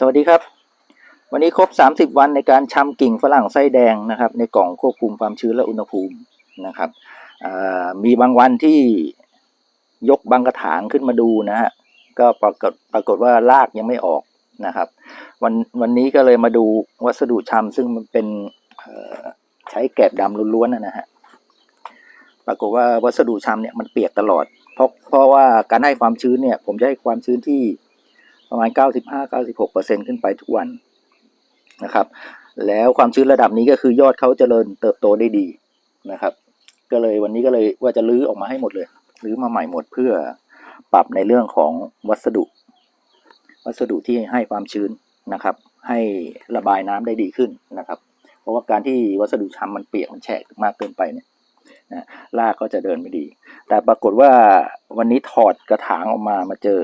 สวัสดีครับ วันนี้ครบ 30 วันในการชำกิ่งฝรั่งไส้แดงนะครับ ในกล่องควบคุมความชื้นและอุณหภูมินะครับมีบางวันที่ยกบางกระถางขึ้นมาดูนะฮะก็ปรากฏปรากฏว่ารากยังไม่ออกนะครับ วันวันนี้ก็เลยมาดูวัสดุชำซึ่งมันเป็นใช้แกะดำล้วนๆนะนะฮะปรากฏว่าวัสดุชำเนี่ยมันเปียกตลอด เพราะเพราะว่าการให้ความชื้นเนี่ย ผมจะให้ความชื้นที่ ประมาณ 95-96%ขึ้นไปทุกวันนะครับ แล้วความชื้นระดับนี้ก็คือยอดเขาเจริญเติบโตได้ดีนะครับ ก็เลยวันนี้ก็เลยว่าจะรื้อออกมาให้หมดเลยรื้อมาใหม่หมดเพื่อปรับในเรื่องของวัสดุ วัสดุที่ให้ความชื้นนะครับ ให้ระบายน้ำได้ดีขึ้นนะครับ เพราะว่าการที่วัสดุชำมันเปียกมันแฉะมากเกินไปเนี่ยนะรากก็จะเดินไม่ดี แต่ปรากฏว่าวันนี้ถอดกระถางออกมามาเจอ